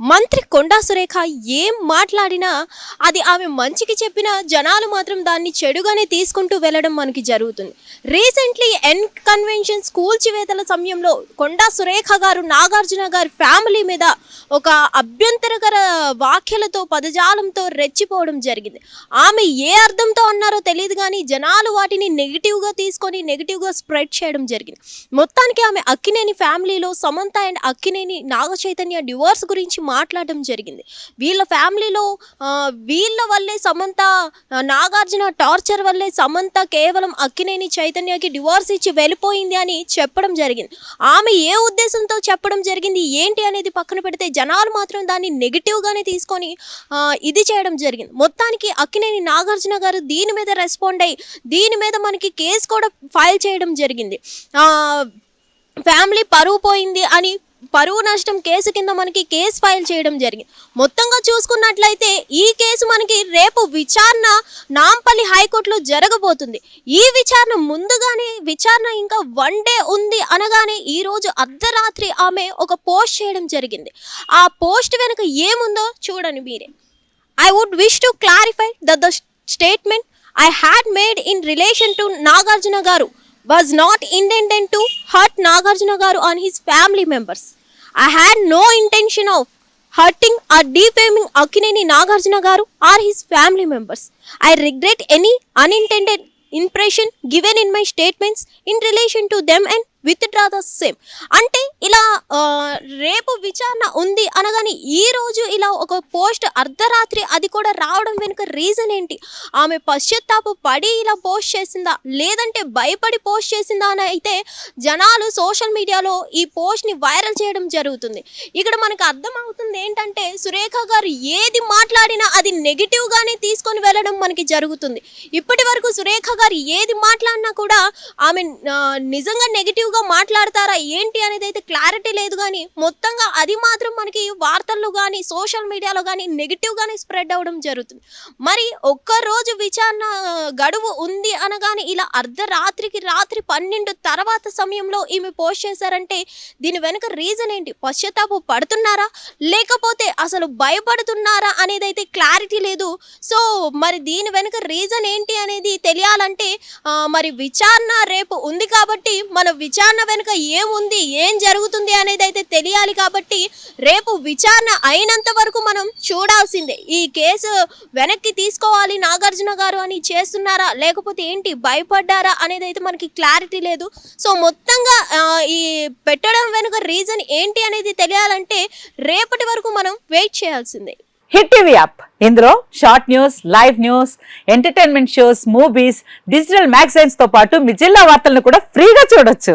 మంత్రి కొండా సురేఖ ఏం మాట్లాడినా అది ఆమె మంచికి చెప్పిన జనాలు మాత్రం దాన్ని చెడుగానే తీసుకుంటూ వెళ్ళడం మనకి జరుగుతుంది. రీసెంట్లీ ఎన్ కన్వెన్షన్ స్కూల్ చివేతల సమయంలో కొండా సురేఖ గారు నాగార్జున గారి ఫ్యామిలీ మీద ఒక అభ్యంతరకర వ్యాఖ్యలతో పదజాలంతో రెచ్చిపోవడం జరిగింది. ఆమె ఏ అర్థంతో అన్నారో తెలియదు కానీ జనాలు వాటిని నెగిటివ్గా తీసుకొని నెగిటివ్గా స్ప్రెడ్ చేయడం జరిగింది. మొత్తానికి ఆమె అక్కినేని ఫ్యామిలీలో సమంత అండ్ అక్కినేని నాగ చైతన్య డివోర్స్ గురించి మాట్లాడడం జరిగింది. వీళ్ళ ఫ్యామిలీలో వీళ్ళ వల్లే సమంత నాగార్జున టార్చర్ వల్లే సమంత కేవలం అక్కినేని చైతన్యకి డివోర్స్ ఇచ్చి వెళ్ళిపోయింది అని చెప్పడం జరిగింది. ఆమె ఏ ఉద్దేశంతో చెప్పడం జరిగింది ఏంటి అనేది పక్కన పెడితే జనాలు మాత్రం దాన్ని నెగిటివ్గానే తీసుకొని ఇది చేయడం జరిగింది. మొత్తానికి అక్కినేని నాగార్జున గారు దీని మీద రెస్పాండ్ అయ్యి దీని మీద మనకి కేసు కూడా ఫైల్ చేయడం జరిగింది. ఫ్యామిలీ పరువు పోయింది అని పరువు నష్టం కేసు కింద మనకి కేసు ఫైల్ చేయడం జరిగింది. మొత్తంగా చూసుకున్నట్లయితే ఈ కేసు మనకి రేపు విచారణ నాంపల్లి హైకోర్టులో జరగబోతుంది. ఈ విచారణ ముందుగానే విచారణ ఇంకా వన్ డే ఉంది అనగానే ఈ రోజు అర్ధరాత్రి ఆమె ఒక పోస్ట్ చేయడం జరిగింది. ఆ పోస్ట్ వెనుక ఏముందో చూడండి మీరే. I would wish to clarify the the statement I had made in relation to Nagarjuna garu was not not to hurt Nagarjuna garu on his family members members. I had no intention of hurting or defaming Akineni Nagarjuna Garu or his family members. I regret any unintended impression given in my statements in relation to them with withdraw the same. అంటే ఇలా రేపు విచారణ ఉంది అనగానే ఈ రోజు ఇలా ఒక పోస్ట్ అర్ధరాత్రి అది కూడా రావడం వెనుక రీజన్ ఏంటి? ఆమె పశ్చాత్తాప పడి ఇలా పోస్ట్ చేసిందా? లేదంటే భయపడి పోస్ట్ చేసిందా అని అయితే జనాలు సోషల్ మీడియాలో ఈ పోస్ట్ని వైరల్ చేయడం జరుగుతుంది. ఇక్కడ మనకు అర్థమవుతుంది ఏంటంటే సురేఖ గారు ఏది మాట్లాడినా అది నెగిటివ్గానే తీసుకొని వెళ్ళడం మనకి జరుగుతుంది. ఇప్పటి వరకు సురేఖ గారు ఏది మాట్లాడినా కూడా ఆమె నిజంగా నెగిటివ్ నెగిటివ్గా మాట్లాడతారా? ఏంటి అనేది అయితే క్లారిటీ లేదు కానీ మొత్తంగా అది మాత్రం మనకి వార్తల్లో కానీ సోషల్ మీడియాలో కానీ నెగిటివ్గానే స్ప్రెడ్ అవ్వడం జరుగుతుంది. మరి ఒక్క రోజు విచారణ గడువు ఉంది అనగానే ఇలా అర్ధరాత్రికి రాత్రి పన్నెండు తర్వాత సమయంలో ఈమె పోస్ట్ చేశారంటే దీని వెనుక రీజన్ ఏంటి? పశ్చాత్తాపం పడుతున్నారా? లేకపోతే అసలు భయపడుతున్నారా అనేది అయితే క్లారిటీ లేదు. సో మరి దీని వెనుక రీజన్ ఏంటి అనేది తెలియాలంటే మరి విచారణ రేపు ఉంది కాబట్టి మన విచారణ వెనుక ఏముంది? ఏం జరుగుతుంది అనేది అయితే తెలియాలి కాబట్టి రేపు విచారణ అయినంత వరకు మనం చూడాల్సిందే. ఈ కేసు వెనక్కి తీసుకోవాలి నాగార్జున గారు అని చేస్తున్నారా? లేకపోతే ఏంటి? భయపడ్డారా? అనేది అయితే మనకి క్లారిటీ లేదు. సో మొత్తంగా ఈ పెట్టడం వెనుక రీజన్ ఏంటి అనేది తెలియాలంటే రేపటి వరకు మనం వెయిట్ చేయాల్సిందే. Hit TV app. ఇందులో short news live news entertainment shows movies digital మ్యాగజైన్స్తో పాటు మీ జిల్లా వార్తలను కూడా ఫ్రీగా చూడొచ్చు.